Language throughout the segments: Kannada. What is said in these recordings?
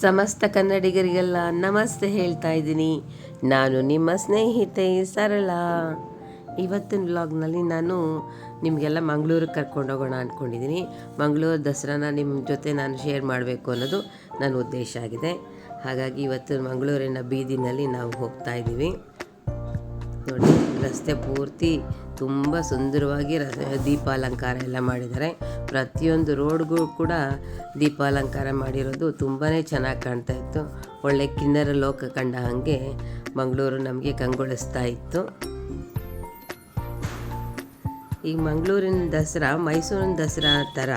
ಸಮಸ್ತ ಕನ್ನಡಿಗರಿಗೆಲ್ಲ ನಮಸ್ತೆ ಹೇಳ್ತಾ ಇದ್ದೀನಿ. ನಾನು ನಿಮ್ಮ ಸ್ನೇಹಿತೆ ಸರಳ. ಇವತ್ತಿನ ವ್ಲಾಗ್ನಲ್ಲಿ ನಾನು ನಿಮಗೆಲ್ಲ ಮಂಗಳೂರಿಗೆ ಕರ್ಕೊಂಡೋಗೋಣ ಅಂದ್ಕೊಂಡಿದ್ದೀನಿ. ಮಂಗಳೂರು ದಸರಾನ ನಿಮ್ಮ ಜೊತೆ ನಾನು ಶೇರ್ ಮಾಡಬೇಕು ಅನ್ನೋದು ನನ್ನ ಉದ್ದೇಶ ಆಗಿದೆ. ಹಾಗಾಗಿ ಇವತ್ತು ಮಂಗಳೂರಿನ ಬೀದಿನಲ್ಲಿ ನಾವು ಹೋಗ್ತಾ ಇದ್ದೀವಿ. ನೋಡಿ, ರಸ್ತೆ ಪೂರ್ತಿ ತುಂಬ ಸುಂದರವಾಗಿ ರ, ದೀಪಾಲಂಕಾರ ಎಲ್ಲ ಮಾಡಿದ್ದಾರೆ. ಪ್ರತಿಯೊಂದು ರೋಡ್ಗೂ ಕೂಡ ದೀಪಾಲಂಕಾರ ಮಾಡಿರೋದು ತುಂಬಾ ಚೆನ್ನಾಗಿ ಕಾಣ್ತಾ ಇತ್ತು. ಒಳ್ಳೆ ಕಿನ್ನರ ಲೋಕ ಕಂಡ ಹಾಗೆ ಮಂಗಳೂರು ನಮಗೆ ಕಂಗೊಳಿಸ್ತಾ ಇತ್ತು. ಈ ಮಂಗಳೂರಿನ ದಸರಾ, ಮೈಸೂರಿನ ದಸರಾ ಥರ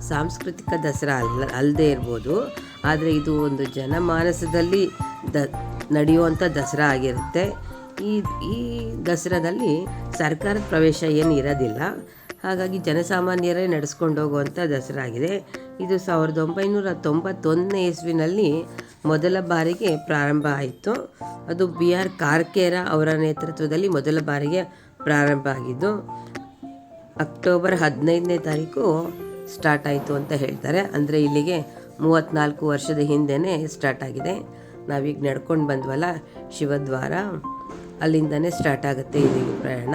ಸಾಂಸ್ಕೃತಿಕ ದಸರಾ ಅಲ್ಲ ಅಲ್ಲದೆ ಇರ್ಬೋದು. ಆದರೆ ಇದು ಒಂದು ಜನಮಾನಸದಲ್ಲಿ ದ ನಡೆಯುವಂಥ ದಸರಾ ಆಗಿರುತ್ತೆ. ಈ ಈ ದಸರಾದಲ್ಲಿ ಸರ್ಕಾರದ ಪ್ರವೇಶ ಏನು ಇರೋದಿಲ್ಲ. ಹಾಗಾಗಿ ಜನಸಾಮಾನ್ಯರೇ ನಡೆಸ್ಕೊಂಡು ಹೋಗುವಂಥ ದಸರಾ ಆಗಿದೆ. ಇದು ಸಾವಿರದ ಒಂಬೈನೂರ ತೊಂಬತ್ತೊಂದನೇ ಇಸ್ವಿನಲ್ಲಿ ಮೊದಲ ಬಾರಿಗೆ ಪ್ರಾರಂಭ ಆಯಿತು. ಅದು ಬಿ ಆರ್ ಕಾರ್ಕೇರ ಅವರ ನೇತೃತ್ವದಲ್ಲಿ ಮೊದಲ ಬಾರಿಗೆ ಪ್ರಾರಂಭ ಆಗಿದ್ದು, ಅಕ್ಟೋಬರ್ ಹದಿನೈದನೇ ತಾರೀಕು ಸ್ಟಾರ್ಟ್ ಆಯಿತು ಅಂತ ಹೇಳ್ತಾರೆ. ಅಂದರೆ ಇಲ್ಲಿಗೆ ಮೂವತ್ತ್ನಾಲ್ಕು ವರ್ಷದ ಹಿಂದೆಯೇ ಸ್ಟಾರ್ಟ್ ಆಗಿದೆ. ನಾವೀಗ ನಡ್ಕೊಂಡು ಬಂದ್ವಲ್ಲ ಶಿವದ್ವಾರ. ಅಲ್ಲಿಂದನೇ ಸ್ಟಾರ್ಟ್ ಆಗುತ್ತೆ ಇಲ್ಲಿಗೆ ಪ್ರಯಾಣ.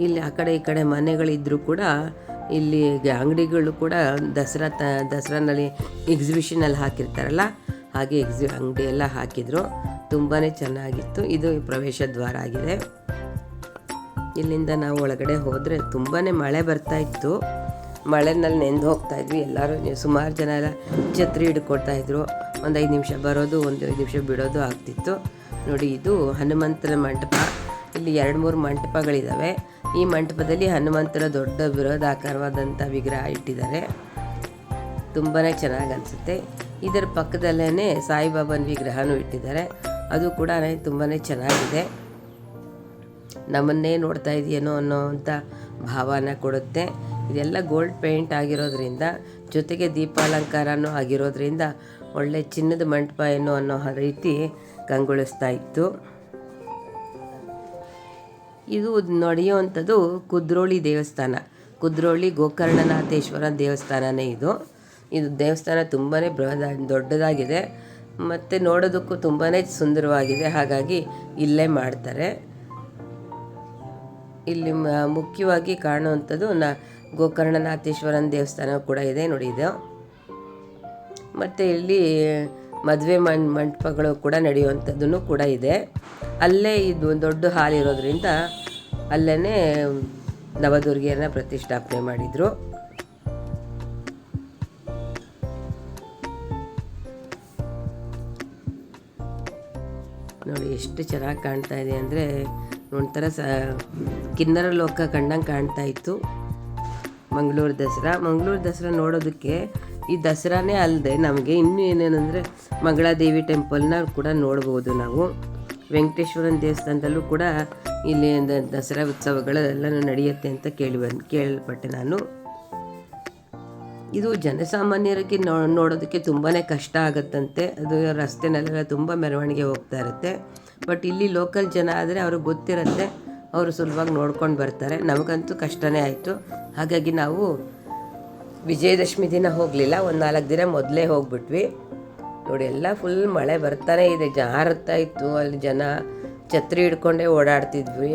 ಇಲ್ಲಿ ಆ ಕಡೆ ಈ ಕಡೆ ಮನೆಗಳಿದ್ದರೂ ಕೂಡ ಇಲ್ಲಿ ಅಂಗಡಿಗಳು ಕೂಡ ದಸರಾ ತ, ದಸರಾನಲ್ಲಿ ಎಕ್ಸಿಬಿಷನಲ್ಲಿ ಹಾಕಿರ್ತಾರಲ್ಲ, ಹಾಗೆ ಎಕ್ಸಿ ಅಂಗಡಿ ಎಲ್ಲ ಹಾಕಿದರು. ತುಂಬಾ ಚೆನ್ನಾಗಿತ್ತು. ಇದು ಪ್ರವೇಶ ದ್ವಾರ ಆಗಿದೆ. ಇಲ್ಲಿಂದ ನಾವು ಒಳಗಡೆ ಹೋದರೆ ತುಂಬಾ ಮಳೆ ಬರ್ತಾ ಇತ್ತು. ಮಳೆನಲ್ಲಿ ನೆಂದು ಹೋಗ್ತಾ ಇದ್ವಿ ಎಲ್ಲರೂ. ಸುಮಾರು ಜನ ಎಲ್ಲ ಛತ್ರಿ ಹಿಡ್ಕೊಳ್ತಾ ಇದ್ರು. ಒಂದು ಐದು ನಿಮಿಷ ಬರೋದು, ಒಂದು ಐದು ನಿಮಿಷ ಬಿಡೋದು ಆಗ್ತಿತ್ತು. ನೋಡಿ, ಇದು ಹನುಮಂತನ ಮಂಟಪ. ಇಲ್ಲಿ ಎರಡು ಮೂರು ಮಂಟಪಗಳಿದ್ದಾವೆ ಈ ಮಂಟಪದಲ್ಲಿ ಹನುಮಂತರ ದೊಡ್ಡ ಬೃಹದಾಕಾರವಾದಂಥ ವಿಗ್ರಹ ಇಟ್ಟಿದ್ದಾರೆ. ತುಂಬಾ ಚೆನ್ನಾಗಿ ಅನಿಸುತ್ತೆ. ಇದರ ಪಕ್ಕದಲ್ಲೇ ಸಾಯಿಬಾಬನ ವಿಗ್ರಹನೂ ಇಟ್ಟಿದ್ದಾರೆ. ಅದು ಕೂಡ ತುಂಬಾ ಚೆನ್ನಾಗಿದೆ. ನಮ್ಮನ್ನೇ ನೋಡ್ತಾ ಇದೆಯೇನೋ ಅನ್ನೋವಂಥ ಭಾವನ ಕೊಡುತ್ತೆ. ಇದೆಲ್ಲ ಗೋಲ್ಡ್ ಪೇಂಟ್ ಆಗಿರೋದ್ರಿಂದ, ಜೊತೆಗೆ ದೀಪಾಲಂಕಾರನೂ ಆಗಿರೋದ್ರಿಂದ, ಒಳ್ಳೆ ಚಿನ್ನದ ಮಂಟಪ ಏನೋ ಅನ್ನೋ ರೀತಿ ಕಂಗೊಳಿಸ್ತಾ ಇತ್ತು. ಇದು ನಡೆಯುವಂಥದ್ದು ಕುದ್ರೋಳಿ ದೇವಸ್ಥಾನ. ಕುದ್ರೋಳಿ ಗೋಕರ್ಣನಾಥೇಶ್ವರ ದೇವಸ್ಥಾನನೇ ಇದು. ಇದು ದೇವಸ್ಥಾನ ತುಂಬಾ ಬೃಹದ, ದೊಡ್ಡದಾಗಿದೆ. ಮತ್ತು ನೋಡೋದಕ್ಕೂ ತುಂಬಾ ಸುಂದರವಾಗಿದೆ. ಹಾಗಾಗಿ ಇಲ್ಲೇ ಮಾಡ್ತಾರೆ. ಇಲ್ಲಿ ಮುಖ್ಯವಾಗಿ ಕಾಣುವಂಥದ್ದು ನ, ಗೋಕರ್ಣನಾಥೇಶ್ವರನ ದೇವಸ್ಥಾನ ಕೂಡ ಇದೆ ನೋಡಿ ಇದು. ಮತ್ತು ಇಲ್ಲಿ ಮದುವೆ ಮಂಟಪಗಳು ಕೂಡ ನಡೆಯುವಂಥದ್ದು ಕೂಡ ಇದೆ. ಅಲ್ಲೇ ಇದು ದೊಡ್ಡ ಹಾಲ್ ಇರೋದ್ರಿಂದ ಅಲ್ಲೇ ನವದುರ್ಗಿಯನ್ನ ಪ್ರತಿಷ್ಠಾಪನೆ ಮಾಡಿದರು. ನೋಡಿ ಎಷ್ಟು ಚೆನ್ನಾಗಿ ಕಾಣ್ತಾ ಇದೆ ಅಂದರೆ ಒಂಥರ ಸ, ಕಿನ್ನರ ಲೋಕ ಕಂಡಂಗೆ ಕಾಣ್ತಾ ಇತ್ತು. ಮಂಗಳೂರು ದಸರಾ. ಮಂಗಳೂರು ದಸರಾ ನೋಡೋದಕ್ಕೆ ಈ ದಸರಾನೇ ಅಲ್ಲದೆ ನಮಗೆ ಇನ್ನೂ ಏನೇನಂದರೆ ಮಂಗಳಾದೇವಿ ಟೆಂಪಲ್ನ ಕೂಡ ನೋಡ್ಬೋದು ನಾವು. ವೆಂಕಟೇಶ್ವರನ ದೇವಸ್ಥಾನದಲ್ಲೂ ಕೂಡ ಇಲ್ಲಿ ದಸರಾ ಉತ್ಸವಗಳೆಲ್ಲ ನಡೆಯುತ್ತೆ ಅಂತ ಕೇಳಿ ಬಂದು ಕೇಳಲ್ಪಟ್ಟೆ ನಾನು. ಇದು ಜನಸಾಮಾನ್ಯರಿಗೆ ನೋ, ನೋಡೋದಕ್ಕೆ ತುಂಬಾ ಕಷ್ಟ ಆಗುತ್ತಂತೆ. ಅದು ರಸ್ತೆನಲ್ಲೆಲ್ಲ ತುಂಬ ಮೆರವಣಿಗೆ ಹೋಗ್ತಾ ಇರುತ್ತೆ. ಬಟ್ ಇಲ್ಲಿ ಲೋಕಲ್ ಜನ ಆದರೆ ಅವ್ರಿಗೆ ಗೊತ್ತಿರುತ್ತೆ, ಅವರು ಸುಲಭವಾಗಿ ನೋಡ್ಕೊಂಡು ಬರ್ತಾರೆ. ನಮಗಂತೂ ಕಷ್ಟನೇ ಆಯಿತು. ಹಾಗಾಗಿ ನಾವು ವಿಜಯದಶಮಿ ದಿನ ಹೋಗಲಿಲ್ಲ, ಒಂದು ನಾಲ್ಕು ದಿನ ಮೊದಲೇ ಹೋಗ್ಬಿಟ್ವಿ. ನೋಡಿ, ಎಲ್ಲ ಫುಲ್ ಮಳೆ ಬರ್ತಾನೆ ಇದೆ, ಜಾರುತ್ತಾ ಇತ್ತು, ಅಲ್ಲಿ ಜನ ಛತ್ರಿ ಹಿಡ್ಕೊಂಡೇ ಓಡಾಡ್ತಿದ್ವಿ.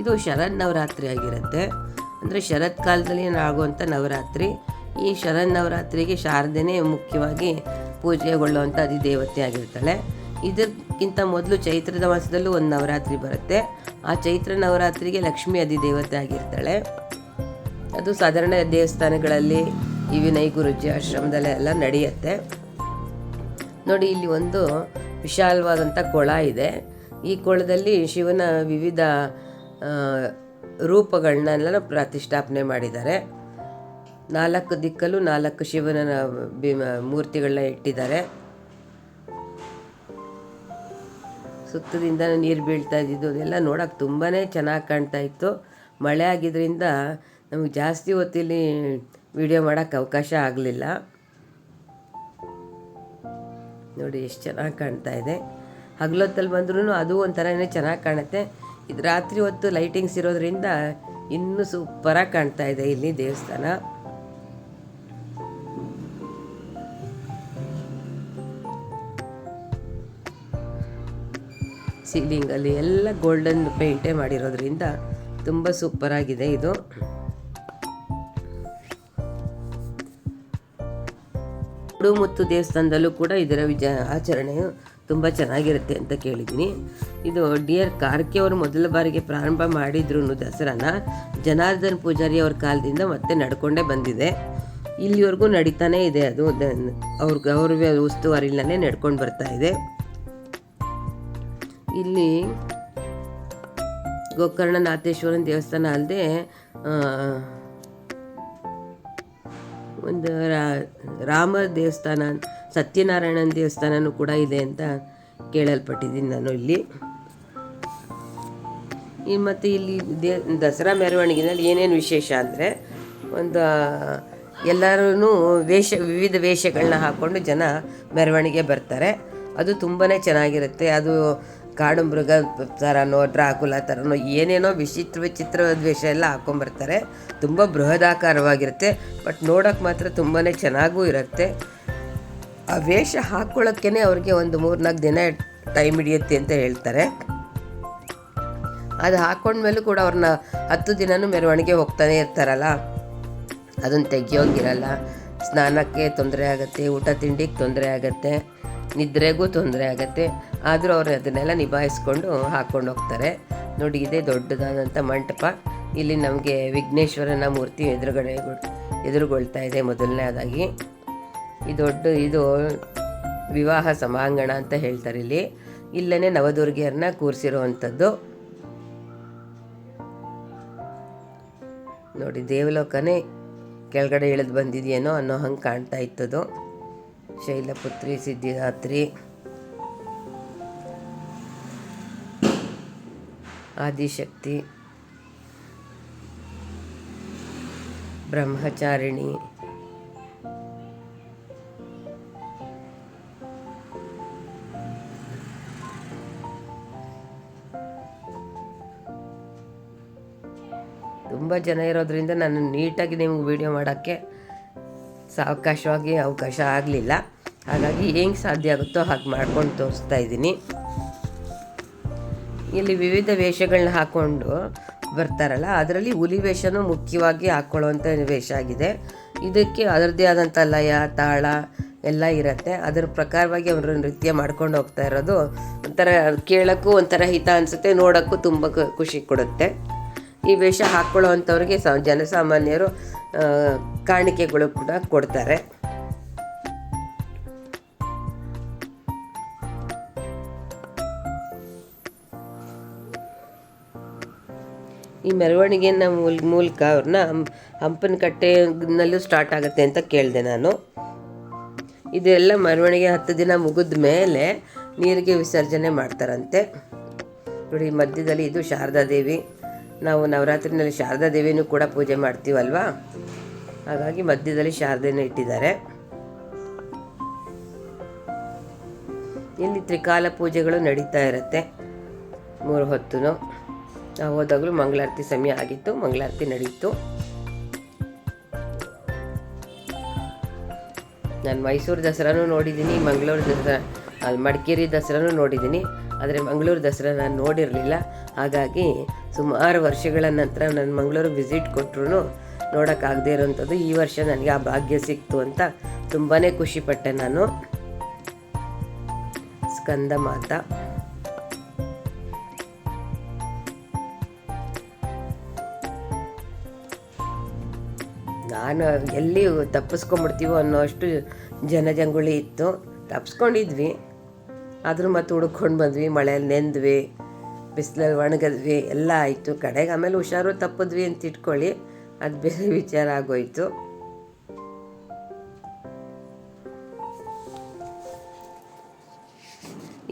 ಇದು ಶರದ್ ನವರಾತ್ರಿ ಆಗಿರುತ್ತೆ. ಅಂದರೆ ಶರತ್ ಕಾಲದಲ್ಲಿ ಆಗುವಂಥ ನವರಾತ್ರಿ? ಈ ಶರನ್ನವರಾತ್ರಿಗೆ ಶಾರದೆನೇ ಮುಖ್ಯವಾಗಿ ಪೂಜೆಗೊಳ್ಳುವಂಥ ಅಧಿದೇವತೆ ಆಗಿರ್ತಾಳೆ. ಇದಕ್ಕಿಂತ ಮೊದಲು ಚೈತ್ರದ ಮಾಸದಲ್ಲೂ ಒಂದು ನವರಾತ್ರಿ ಬರುತ್ತೆ. ಆ ಚೈತ್ರ ನವರಾತ್ರಿಗೆ ಲಕ್ಷ್ಮಿ ಅಧಿದೇವತೆ ಆಗಿರ್ತಾಳೆ. ಅದು ಸಾಧಾರಣ ದೇವಸ್ಥಾನಗಳಲ್ಲಿ ಈ ವಿನಯ್ ಗುರುಜಿ ಆಶ್ರಮದಲ್ಲೆಲ್ಲ ನಡೆಯುತ್ತೆ. ನೋಡಿ, ಇಲ್ಲಿ ಒಂದು ವಿಶಾಲವಾದಂಥ ಕೊಳ ಇದೆ. ಈ ಕೊಳದಲ್ಲಿ ಶಿವನ ವಿವಿಧ ರೂಪಗಳನ್ನೆಲ್ಲ ಪ್ರತಿಷ್ಠಾಪನೆ ಮಾಡಿದ್ದಾರೆ. ನಾಲ್ಕು ದಿಕ್ಕಲ್ಲೂ ನಾಲ್ಕು ಶಿವನ ಮೂರ್ತಿಗಳನ್ನ ಇಟ್ಟಿದ್ದಾರೆ. ಸುತ್ತದಿಂದ ನೀರು ಬೀಳ್ತಾ ಇದ್ದಿದ್ದು, ಅದೆಲ್ಲ ನೋಡೋಕೆ ತುಂಬಾ ಚೆನ್ನಾಗಿ ಕಾಣ್ತಾ ಇತ್ತು. ಮಳೆ ಆಗಿದ್ದರಿಂದ ನಮಗೆ ಜಾಸ್ತಿ ಹೊತ್ತಿಲ್ಲಿ ವಿಡಿಯೋ ಮಾಡೋಕ್ಕೆ ಅವಕಾಶ ಆಗಲಿಲ್ಲ. ನೋಡಿ, ಎಷ್ಟು ಚೆನ್ನಾಗಿ ಕಾಣ್ತಾ ಇದೆ. ಹಗಲೊತ್ತಲ್ಲಿ ಬಂದ್ರೂ ಅದು ಒಂಥರನೇ ಚೆನ್ನಾಗಿ ಕಾಣುತ್ತೆ. ಇದು ರಾತ್ರಿ ಹೊತ್ತು ಲೈಟಿಂಗ್ಸ್ ಇರೋದ್ರಿಂದ ಇನ್ನೂ ಸೂಪರಾಗಿ ಕಾಣ್ತಾ ಇದೆ ಇಲ್ಲಿ ದೇವಸ್ಥಾನ. ಸೀಲಿಂಗಲ್ಲಿ ಎಲ್ಲ ಗೋಲ್ಡನ್ ಪೇಂಟೇ ಮಾಡಿರೋದ್ರಿಂದ ತುಂಬ ಸೂಪರಾಗಿದೆ ಇದು. ಮುತ್ತು ದೇವಸ್ಥಾನದಲ್ಲೂ ಕೂಡ ಇದರ ವಿಜ, ಆಚರಣೆಯು ತುಂಬ ಚೆನ್ನಾಗಿರುತ್ತೆ ಅಂತ ಕೇಳಿದ್ದೀನಿ. ಇದು ಡಿಯರ್ ಕಾರ್ಕೆ ಅವರು ಮೊದಲ ಬಾರಿಗೆ ಪ್ರಾರಂಭ ಮಾಡಿದ್ರು ದಸರಾನ ಜನಾರ್ದನ್ ಪೂಜಾರಿ ಅವ್ರ ಕಾಲದಿಂದ ಮತ್ತೆ ನಡ್ಕೊಂಡೇ ಬಂದಿದೆ. ಇಲ್ಲಿವರೆಗೂ ನಡೀತಾನೇ ಇದೆ ಅದು. ಅವ್ರಿಗೆ ಅವ್ರ ಉಸ್ತುವಾರಿಲೇ ನಡ್ಕೊಂಡು ಬರ್ತಾ ಇದೆ. ಇಲ್ಲಿ ಗೋಕರ್ಣನಾಥೇಶ್ವರನ ದೇವಸ್ಥಾನ ಅಲ್ಲದೆ ಒಂದು ರಾಮ ದೇವಸ್ಥಾನ, ಸತ್ಯನಾರಾಯಣನ ದೇವಸ್ಥಾನನೂ ಕೂಡ ಇದೆ ಅಂತ ಕೇಳಲ್ಪಟ್ಟಿದ್ದೀನಿ ನಾನು ಇಲ್ಲಿ. ಈ ಮತ್ತು ಇಲ್ಲಿ ದೇ, ದಸರಾ ಮೆರವಣಿಗೆನಲ್ಲಿ ಏನೇನು ವಿಶೇಷ ಅಂದರೆ, ಒಂದು ಎಲ್ಲರೂ ವೇಷ, ವಿವಿಧ ವೇಷಗಳನ್ನ ಹಾಕ್ಕೊಂಡು ಜನ ಮೆರವಣಿಗೆ ಬರ್ತಾರೆ. ಅದು ತುಂಬಾ ಚೆನ್ನಾಗಿರುತ್ತೆ. ಅದು ಕಾಡು ಮೃಗ ಥರನೋ ಡ್ರಾಕುಲ ಥರನೋ ಏನೇನೋ ವಿಚಿತ್ರ ವಿಚಿತ್ರ ವೇಷ ಎಲ್ಲ ಹಾಕ್ಕೊಂಬರ್ತಾರೆ ತುಂಬ ಬೃಹದಾಕಾರವಾಗಿರುತ್ತೆ. ಬಟ್ ನೋಡೋಕ್ಕೆ ಮಾತ್ರ ತುಂಬಾ ಚೆನ್ನಾಗೂ ಇರುತ್ತೆ. ಆ ವೇಷ ಹಾಕ್ಕೊಳ್ಳೋಕ್ಕೇ ಅವ್ರಿಗೆ ಒಂದು ಮೂರ್ನಾಲ್ಕು ದಿನ ಟೈಮ್ ಹಿಡಿಯುತ್ತೆ ಅಂತ ಹೇಳ್ತಾರೆ. ಅದು ಹಾಕ್ಕೊಂಡ್ಮೇಲೂ ಕೂಡ ಅವ್ರನ್ನ ಹತ್ತು ದಿನವೂ ಮೆರವಣಿಗೆ ಹೋಗ್ತಾನೆ ಇರ್ತಾರಲ್ಲ. ಅದನ್ನು ತೆಗಿಯೋಂಗಿರಲ್ಲ. ಸ್ನಾನಕ್ಕೆ ತೊಂದರೆ ಆಗುತ್ತೆ, ಊಟ ತಿಂಡಿಗೆ ತೊಂದರೆ ಆಗುತ್ತೆ. ನಿದ್ರೆಗೂ ತೊಂದರೆ ಆಗುತ್ತೆ. ಆದರೂ ಅವರು ಅದನ್ನೆಲ್ಲ ನಿಭಾಯಿಸ್ಕೊಂಡು ಹಾಕ್ಕೊಂಡು ಹೋಗ್ತಾರೆ. ನೋಡಿ, ಇದೇ ದೊಡ್ಡದಾದಂಥ ಮಂಟಪ. ಇಲ್ಲಿ ನಮಗೆ ವಿಘ್ನೇಶ್ವರನ ಮೂರ್ತಿ ಎದುರುಗಡೆ ಎದುರುಗೊಳ್ತಾ ಇದೆ ಮೊದಲನೇದಾಗಿ. ಈ ದೊಡ್ಡ, ಇದು ವಿವಾಹ ಸಭಾಂಗಣ ಅಂತ ಹೇಳ್ತಾರೆ ಇಲ್ಲಿ. ಇಲ್ಲೇ ನವದುರ್ಗಿಯರನ್ನ ಕೂರಿಸಿರುವಂಥದ್ದು. ನೋಡಿ, ದೇವಲೋಕನೇ ಕೆಳಗಡೆ ಇಳಿದು ಬಂದಿದೆಯೇನೋ ಅನ್ನೋ ಹಂಗೆ ಕಾಣ್ತಾ ಇತ್ತದು. ಶೈಲಪುತ್ರಿ ಸಿದ್ಧಿದಾತ್ರಿ ಆದಿಶಕ್ತಿ ಬ್ರಹ್ಮಚಾರಿಣಿ ತುಂಬ ಜನ ಇರೋದ್ರಿಂದ ನಾನು ನೀಟಾಗಿ ನಿಮ್ಗೆ ವೀಡಿಯೋ ಮಾಡೋಕ್ಕೆ ಸಾವಕಾಶವಾಗಿ ಅವಕಾಶ ಆಗಲಿಲ್ಲ. ಹಾಗಾಗಿ ಹೆಂಗೆ ಸಾಧ್ಯ ಆಗುತ್ತೋ ಹಾಗೆ ಮಾಡ್ಕೊಂಡು ತೋರಿಸ್ತಾ ಇದ್ದೀನಿ. ಇಲ್ಲಿ ವಿವಿಧ ವೇಷಗಳನ್ನ ಹಾಕ್ಕೊಂಡು ಬರ್ತಾರಲ್ಲ, ಅದರಲ್ಲಿ ಹುಲಿ ವೇಷನೂ ಮುಖ್ಯವಾಗಿ ಹಾಕ್ಕೊಳ್ಳುವಂಥ ವೇಷ ಆಗಿದೆ. ಇದಕ್ಕೆ ಅದರದ್ದೇ ಆದಂಥ ಲಯ, ತಾಳ ಎಲ್ಲ ಇರುತ್ತೆ. ಅದರ ಪ್ರಕಾರವಾಗಿ ಅವರು ನೃತ್ಯ ಮಾಡ್ಕೊಂಡು ಹೋಗ್ತಾ ಇರೋದು ಒಂಥರ ಕೇಳೋಕ್ಕೂ ಒಂಥರ ಹಿತ ಅನಿಸುತ್ತೆ, ನೋಡೋಕ್ಕೂ ತುಂಬ ಖುಷಿ ಕೊಡುತ್ತೆ. ಈ ವೇಷ ಹಾಕ್ಕೊಳ್ಳೋ ಅಂಥವ್ರಿಗೆ ಸ, ಜನಸಾಮಾನ್ಯರು ಕಾಣಿಕೆಗಳು ಕೂಡ ಕೊಡ್ತಾರೆ. ಈ ಮೆರವಣಿಗೆಯನ್ನ ಮೂಲ, ಮೂಲಕ ಅವ್ರನ್ನ ಹಂಪನಕಟ್ಟೆನಲ್ಲೂ ಸ್ಟಾರ್ಟ್ ಆಗುತ್ತೆ ಅಂತ ಕೇಳಿದೆ ನಾನು. ಇದೆಲ್ಲ ಮೆರವಣಿಗೆ ಹತ್ತು ದಿನ ಮುಗಿದ ಮೇಲೆ ನೀರಿಗೆ ವಿಸರ್ಜನೆ ಮಾಡ್ತಾರಂತೆ. ನೋಡಿ ಮಧ್ಯದಲ್ಲಿ ಇದು ಶಾರದಾ ದೇವಿ ನಾವು ನವರಾತ್ರಿನಲ್ಲಿ ಶಾರದಾ ದೇವಿನೂ ಕೂಡ ಪೂಜೆ ಮಾಡ್ತೀವಲ್ವಾ? ಹಾಗಾಗಿ ಮಧ್ಯದಲ್ಲಿ ಶಾರದೆನ ಇಟ್ಟಿದ್ದಾರೆ. ಇಲ್ಲಿ ತ್ರಿಕಾಲ ಪೂಜೆಗಳು ನಡೀತಾ ಇರುತ್ತೆ. ಮೂರು ಹೊತ್ತು ನಾವು ಹೋದಾಗಲೂ ಮಂಗಳಾರತಿ ಸಮಯ ಆಗಿತ್ತು, ಮಂಗಳಾರತಿ ನಡೀತು. ನಾನು ಮೈಸೂರು ದಸರಾನು ನೋಡಿದ್ದೀನಿ, ಮಂಗಳೂರು ದಸರಾ, ಅಲ್ಲಿ, ಮಡಿಕೇರಿ ದಸರಾನೂ ನೋಡಿದ್ದೀನಿ. ಆದರೆ ಮಂಗಳೂರು ದಸರಾ ನಾನು ನೋಡಿರಲಿಲ್ಲ. ಹಾಗಾಗಿ ಸುಮಾರು ವರ್ಷಗಳ ನಂತರ ನಾನು ಮಂಗಳೂರು ವಿಸಿಟ್ ಕೊಟ್ಟರು ನೋಡೋಕ್ಕಾಗದೇ ಇರೋವಂಥದ್ದು. ಈ ವರ್ಷ ನನಗೆ ಆ ಭಾಗ್ಯ ಸಿಕ್ತು ಅಂತ ತುಂಬಾ ಖುಷಿಪಟ್ಟೆ ನಾನು. ಸ್ಕಂದ ಮಾತಾ. ನಾನು ಎಲ್ಲಿ ತಪ್ಪಿಸ್ಕೊಂಬಿಡ್ತೀವೋ ಅನ್ನೋ ಅಷ್ಟು ಜನಜಂಗುಳಿ ಇತ್ತು. ತಪ್ಪಿಸ್ಕೊಂಡಿದ್ವಿ ಆದರೂ ಮತ್ತೆ ಹುಡುಕೊಂಡು ಬಂದ್ವಿ ಮಳೆಯಲ್ಲಿ ನೆಂದ್ವಿ ಬಿಸಿಲಲ್ಲಿ ಒಣಗಿದ್ವಿ, ಎಲ್ಲ ಆಯಿತು. ಕಡೆಗೆ ಆಮೇಲೆ ಹುಷಾರು ತಪ್ಪಿದ್ವಿ ಅಂತ ಇಟ್ಕೊಳ್ಳಿ, ಅದು ಬೇರೆ ವಿಚಾರ ಆಗೋಯ್ತು.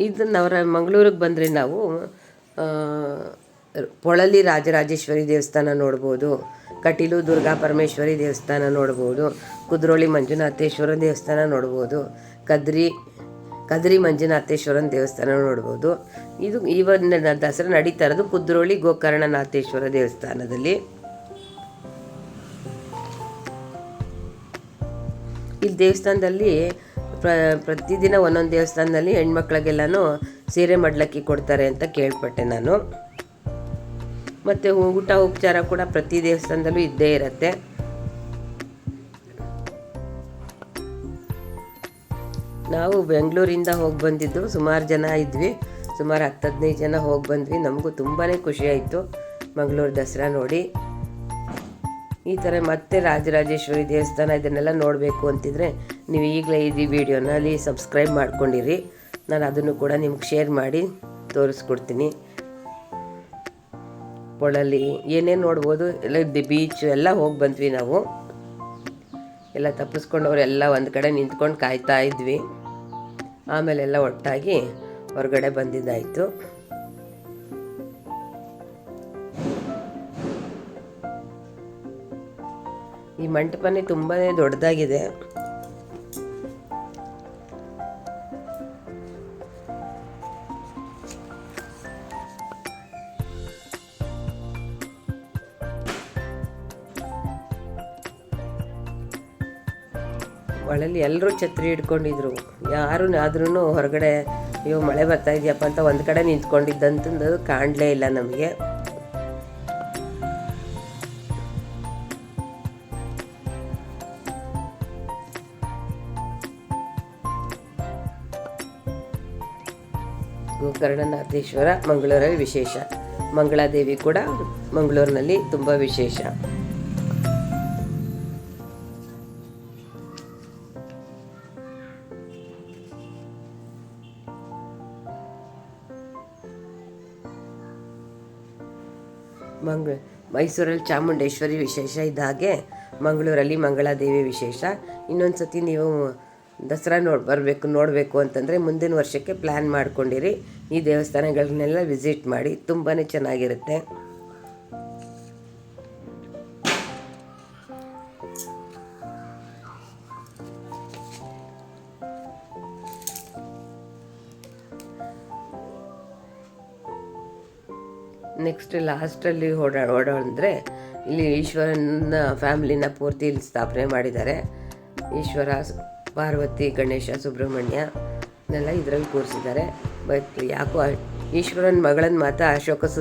ಇದು ನವರ ಮಂಗಳೂರಿಗೆ ಬಂದರೆ ನಾವು ಪೊಳಲಿ ರಾಜರಾಜೇಶ್ವರಿ ದೇವಸ್ಥಾನ ನೋಡ್ಬೋದು, ಕಟೀಲು ದುರ್ಗಾ ಪರಮೇಶ್ವರಿ ದೇವಸ್ಥಾನ ನೋಡ್ಬೋದು, ಕುದ್ರೋಳಿ ಮಂಜುನಾಥೇಶ್ವರ ದೇವಸ್ಥಾನ ನೋಡ್ಬೋದು, ಕದ್ರಿ ಕದ್ರಿ ಮಂಜುನಾಥೇಶ್ವರನ ದೇವಸ್ಥಾನ ನೋಡ್ಬೋದು. ಇದು ಇವನ್ನ ದಸರಾ ನಡೀತಾ ಇರೋದು ಕುದ್ರೋಳಿ ಗೋಕರ್ಣನಾಥೇಶ್ವರ ದೇವಸ್ಥಾನದಲ್ಲಿ. ಇಲ್ಲಿ ದೇವಸ್ಥಾನದಲ್ಲಿ ಪ್ರ ಪ್ರತಿದಿನ ಒಂದೊಂದು ದೇವಸ್ಥಾನದಲ್ಲಿ ಹೆಣ್ಮಕ್ಳಿಗೆಲ್ಲನೂ ಸೀರೆ ಮಡ್ಲಕ್ಕಿ ಕೊಡ್ತಾರೆ ಅಂತ ಕೇಳ್ಪಟ್ಟೆ ನಾನು. ಮತ್ತು ಊಟ ಉಪಚಾರ ಕೂಡ ಪ್ರತಿ ದೇವಸ್ಥಾನದಲ್ಲೂ ಇದ್ದೇ ಇರುತ್ತೆ. ನಾವು ಬೆಂಗಳೂರಿಂದ ಹೋಗಿ ಬಂದಿದ್ದು ಸುಮಾರು ಜನ ಇದ್ವಿ, ಸುಮಾರು ಹತ್ತು ಹದಿನೈದು ಜನ ಹೋಗಿ ಬಂದ್ವಿ. ನಮಗೂ ತುಂಬಾ ಖುಷಿ ಆಯಿತು ಮಂಗಳೂರು ದಸರಾ ನೋಡಿ. ಈ ಥರ ಮತ್ತೆ ರಾಜರಾಜೇಶ್ವರಿ ದೇವಸ್ಥಾನ ಇದನ್ನೆಲ್ಲ ನೋಡಬೇಕು ಅಂತಿದ್ರೆ ನೀವು ಈಗಲೇ ಈ ವಿಡಿಯೋನಲ್ಲಿ ಸಬ್ಸ್ಕ್ರೈಬ್ ಮಾಡ್ಕೊಂಡಿರಿ. ನಾನು ಅದನ್ನು ಕೂಡ ನಿಮ್ಗೆ ಶೇರ್ ಮಾಡಿ ತೋರಿಸ್ಕೊಡ್ತೀನಿ. ಪೊಳಲಿ ಏನೇನು ನೋಡ್ಬೋದು, ಎಲ್ಲ ಬೀಚ್ ಎಲ್ಲ ಹೋಗಿ ಬಂದ್ವಿ ನಾವು. ಎಲ್ಲ ತಪ್ಪಿಸ್ಕೊಂಡವರೆಲ್ಲ ಒಂದು ಕಡೆ ನಿಂತ್ಕೊಂಡು ಕಾಯ್ತಾ ಇದ್ವಿ. ಆಮೇಲೆಲ್ಲ ಒಟ್ಟಾಗಿ ಹೊರಗಡೆ ಬಂದಿದ್ದಾಯಿತು. ಈ ಮಂಟಪನೇ ತುಂಬಾ ದೊಡ್ಡದಾಗಿದೆ. ಒಳಲ್ಲಿ ಎಲ್ಲರೂ ಛತ್ರಿ ಹಿಡ್ಕೊಂಡಿದ್ರು. ಯಾರು ಆದ್ರೂ ಹೊರಗಡೆ, ಅಯ್ಯೋ, ಮಳೆ ಬರ್ತಾ ಇದೆಯಪ್ಪ ಅಂತ ಒಂದು ಕಡೆ ನಿಂತ್ಕೊಂಡಿದ್ದಂತಂದು ಕಾಣಲೇ ಇಲ್ಲ ನಮಗೆ. ಗೋಕರ್ಣನಾಥೇಶ್ವರ, ಮಂಗಳೂರಲ್ಲಿ ವಿಶೇಷ. ಮಂಗಳಾದೇವಿ ಕೂಡ ಮಂಗಳೂರಿನಲ್ಲಿ ತುಂಬ ವಿಶೇಷ. ಮಂಗ, ಮೈಸೂರಲ್ಲಿ ಚಾಮುಂಡೇಶ್ವರಿ ವಿಶೇಷ ಇದ್ದಾಗೆ ಮಂಗಳೂರಲ್ಲಿ ಮಂಗಳಾದೇವಿ ವಿಶೇಷ. ಇನ್ನೊಂದು ಸತಿ ನೀವು ದಸರಾ ನೋಡಿ, ಬರಬೇಕು, ನೋಡಬೇಕು ಅಂತಂದರೆ ಮುಂದಿನ ವರ್ಷಕ್ಕೆ ಪ್ಲ್ಯಾನ್ ಮಾಡ್ಕೊಂಡಿರಿ. ಈ ದೇವಸ್ಥಾನಗಳನ್ನೆಲ್ಲ ವಿಸಿಟ್ ಮಾಡಿ ತುಂಬಾ ಚೆನ್ನಾಗಿರುತ್ತೆ. ನೆಕ್ಸ್ಟ್ ಲಾಸ್ಟಲ್ಲಿ ಓಡಾ ಓಡಾಡಿದ್ರೆ ಇಲ್ಲಿ ಈಶ್ವರನ ಫ್ಯಾಮಿಲಿನ ಪೂರ್ತಿ ಇಲ್ಲಿ ಸ್ಥಾಪನೆ ಮಾಡಿದ್ದಾರೆ. ಈಶ್ವರ, ಪಾರ್ವತಿ, ಗಣೇಶ, ಸುಬ್ರಹ್ಮಣ್ಯ ಇದನ್ನೆಲ್ಲ ಇದರಲ್ಲಿ ಕೂರಿಸಿದ್ದಾರೆ. ಬಟ್ ಯಾಕೋ ಈಶ್ವರನ ಮಗಳನ್ನ ಮಾತ್ರ ಅಶೋಕ ಸುಂದರ